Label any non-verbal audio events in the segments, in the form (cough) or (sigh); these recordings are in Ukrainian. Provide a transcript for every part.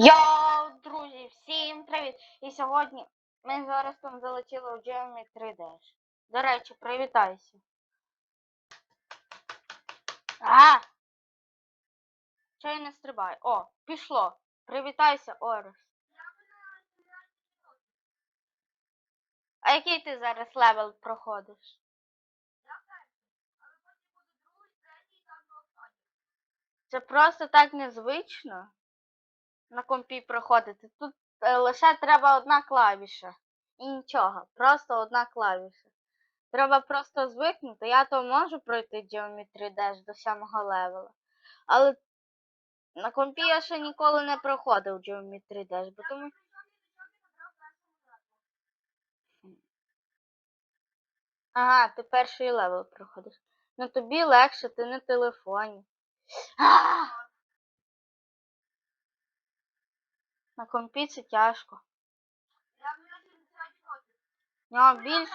Йоу, друзі, всім привіт! І сьогодні ми зараз там залетіли у Geometry 3D. До речі, привітайся. А! Чай не стрибай. О, пішло. Привітайся, Орес. А який ти зараз левел проходиш? Це просто так незвично на компі проходити. Тут е, лише треба одна клавіша. І нічого, просто одна клавіша. Треба просто звикнути. Я то можу пройти Geometry Dash до сьомого левела. Але на компі я ще ніколи не проходив Geometry Dash, бо тому. Ага, ти перший левел проходиш. Ну тобі легше, ти на телефоні. А! На компі це тяжко. Нього більш.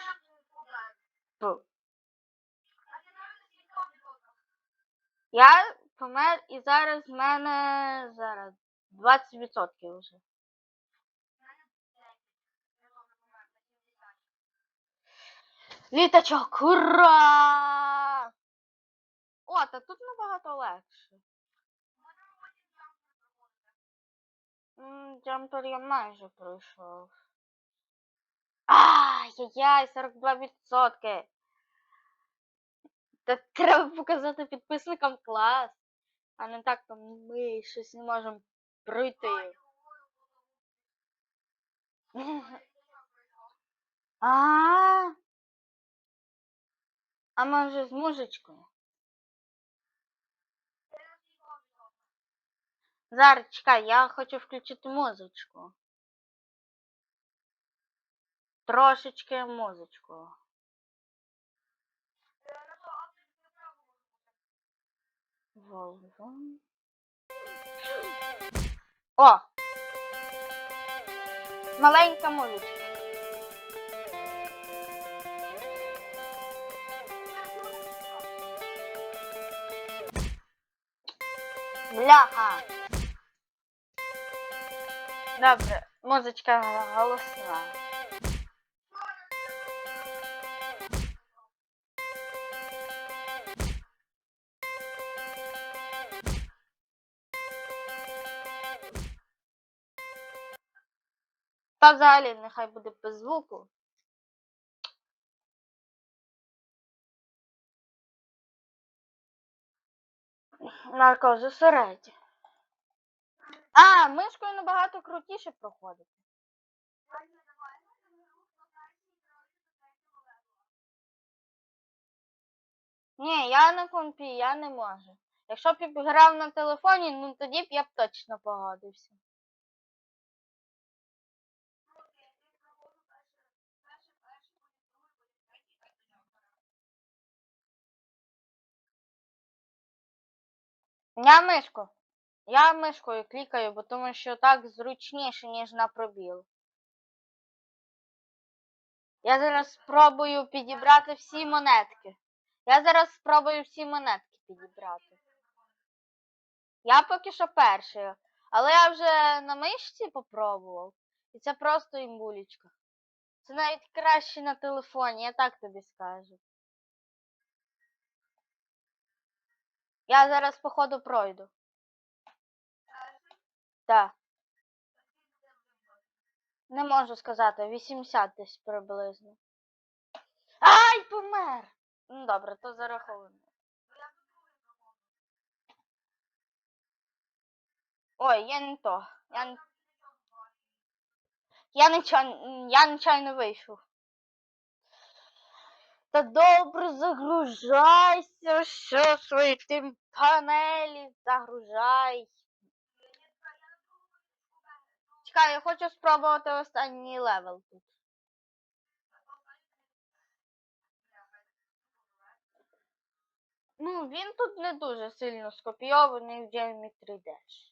Я помер і зараз в мене зараз 20% вже. Літачок, ура! О, та тут набагато легше. Джампер я майже пройшов. Ай-яй-яй, 42%. Та треба показати підписникам клас. А не так там ми щось не можемо пройти. А. А може з музичкою? Зараз чекай, я хочу включити музичку. Трошечки музичку. Волгон. О! Маленька музичка. Бляха. Добре, музичка голосна. Та взагалі нехай буде без звуку. Нарко, зосередь. А, мишкою набагато крутіше проходить. Ні, я на компі, я не можу. Якщо б я грав на телефоні, ну тоді б я б точно погодився. Я мишку. Я мишкою клікаю, бо тому що так зручніше, ніж на пробіл. Я зараз спробую підібрати всі монетки. Я зараз спробую всі монетки підібрати. Я поки що перший, але я вже на мишці попробував. І це просто імбулічка. Це навіть краще на телефоні, я так тобі скажу. Я зараз, походу, пройду. Так. Не можу сказати, 80 десь приблизно. Ай, помер! Ну добре, то зараховано. Ой, я не то. Я, я, нечайно, я нечайно вийшов. Та добре загружайся, що свої тим панелі загружай. Чекай, я хочу спробувати останній левел тут. Ну, він тут не дуже сильно скопійований в Geometry Dash.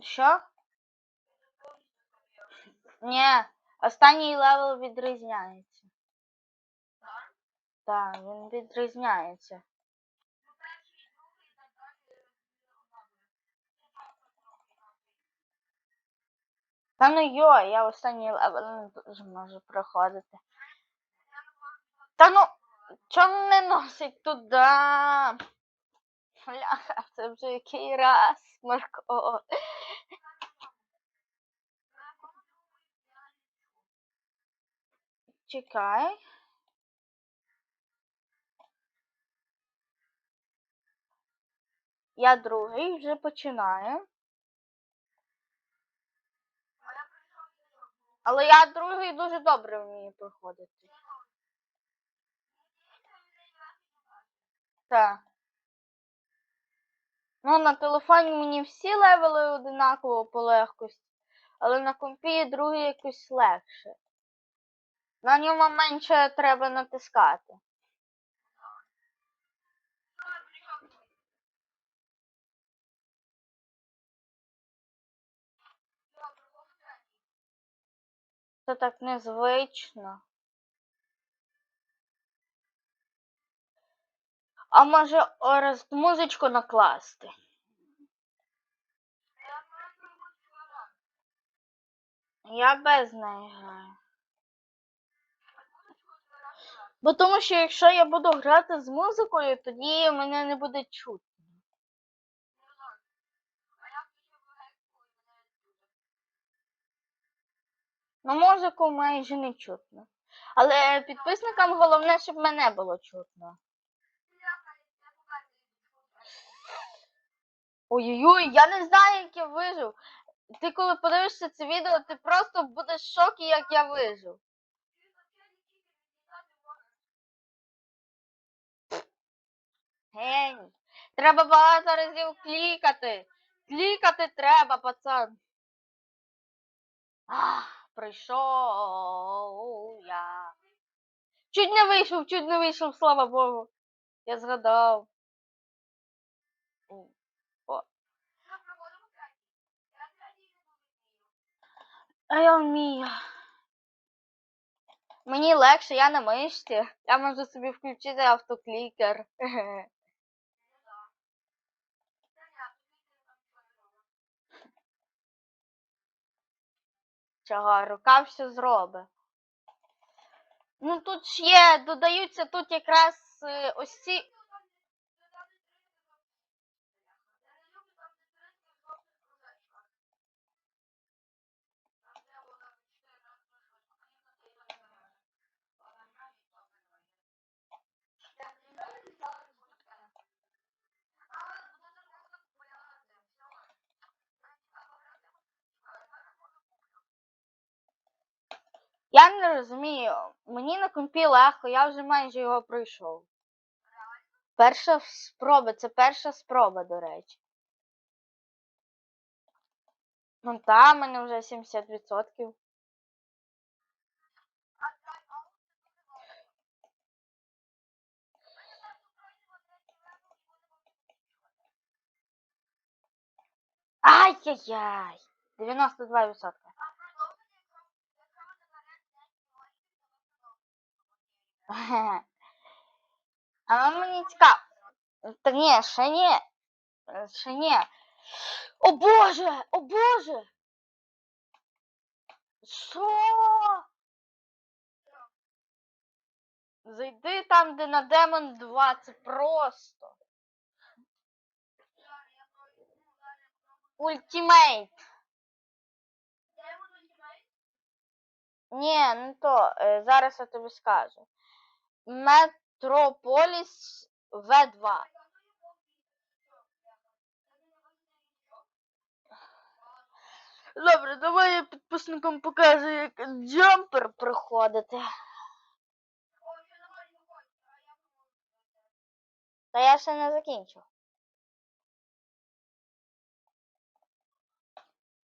Що? Ні, останній левел відрізняється. Так, він відрізняється. Та ну йо, я останній левел не дуже можу проходити. Та ну, чому не носить туди? Бляха, це вже який раз, Марко. Чекай. Я другий вже починаю. Але я другий дуже добре вмію проходити. Так. Ну, на телефоні мені всі левели одинаково по легкості, але на компі другий якось легше. На ньому менше треба натискати. Це так незвично. А може раз музичку накласти? Я без неї граю. Бо тому що якщо я буду грати з музикою, тоді мене не буде чути. Ну, музику майже не чутно. Але підписникам головне, щоб мене було чутно. Ой-ой-ой, я не знаю, як я вижив. Ти коли подивишся це відео, ти просто будеш в шокі, як я вижив. Гень. Треба багато разів клікати. Клікати треба, пацан. Ах, прийшов я. Чуть не вийшов, чуть не вийшов, слава Богу. Я згадав. О. А я вмію. Мені легше, я на мишці. Я можу собі включити автоклікер. (laughs) Чого, рука все зробить. Ну тут ж є, додаються тут якраз е, ось ці. Я не розумію. Мені на компі легко, я вже майже його пройшов. Перша спроба, це перша спроба, до речі. Ну та, в мене вже 70%. Ай-яй-яй! 92%. А ну, мені цікаво. Та ні, ще ні. Ще ні. О боже! О боже! Що? Зайди там, де на Демон 2, це просто. Ультимейт. Ні, не то. Е, Зараз я тобі скажу. Метрополіс В2. Добре, давай я підписникам покажу, як джампер проходити. Та я ще не закінчив.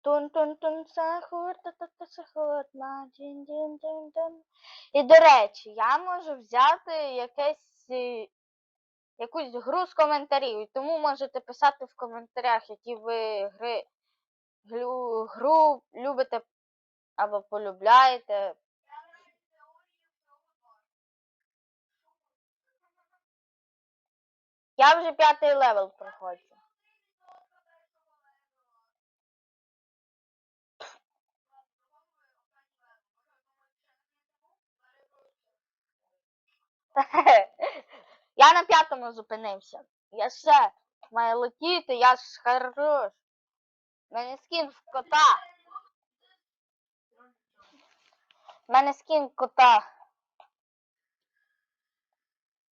Тун-тун-тун, сахур, та-та-та, сахур, на дін дін дін дін І до речі, я можу взяти якесь, якусь гру з коментарів. І тому можете писати в коментарях, які ви гри, глю, гру любите або полюбляєте. Я вже п'ятий левел проходжу. (laughs) Я на п'ятому зупинився. Я ще маю летіти, я ж хорош. Мене скін в кота. Мене скін кота.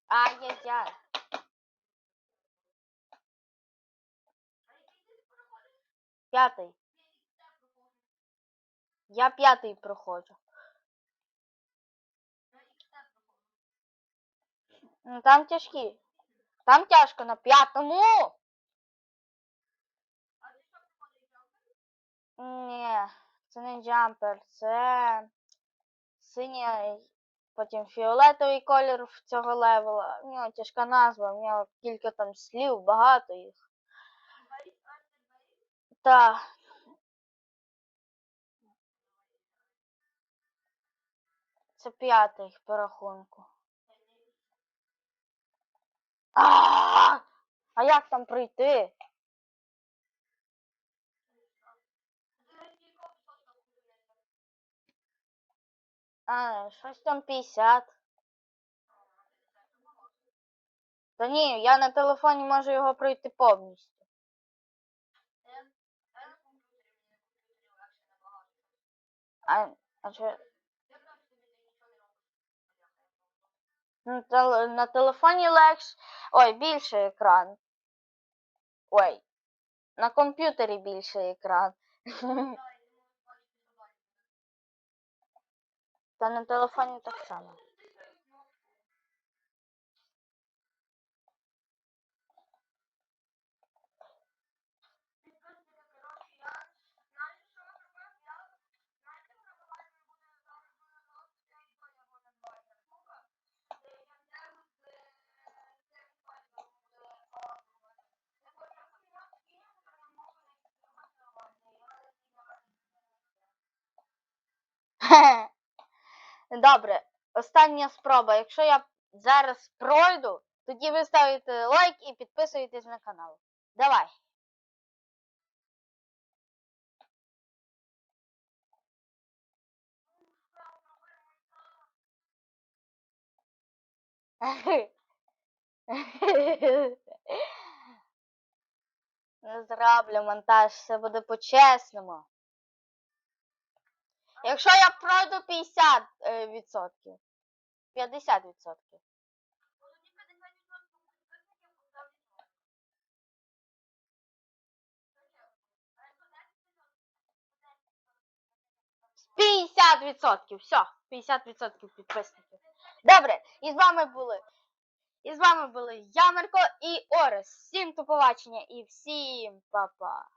Ай-яй-яй. П'ятий. Я п'ятий проходжу. Ну там тяжкі. Там тяжко на п'ятому. Ні, це не джампер, це синій, потім фіолетовий колір цього левела. У нього тяжка назва, у нього кілька там слів, багато їх. Та. Це п'ятий по рахунку. А, а як там пройти? А, щось там 50. Та ні, я на телефоні можу його пройти повністю. А, а чи... На телефоні легше. Ой, більший екран. Ой. На комп'ютері більше екран. (laughs) Та на телефоні так само. (laughs) Добре, остання спроба. Якщо я зараз пройду, тоді ви ставите лайк і підписуєтесь на канал. Давай. Не (laughs) зроблю монтаж, все буде по-чесному. Якщо я пройду 50 е, відсотків. 50 відсотків. 50. Все, 50 відсотків підписників. Добре, і з вами були. І з вами були я, і Орес. Всім до побачення і всім па-па.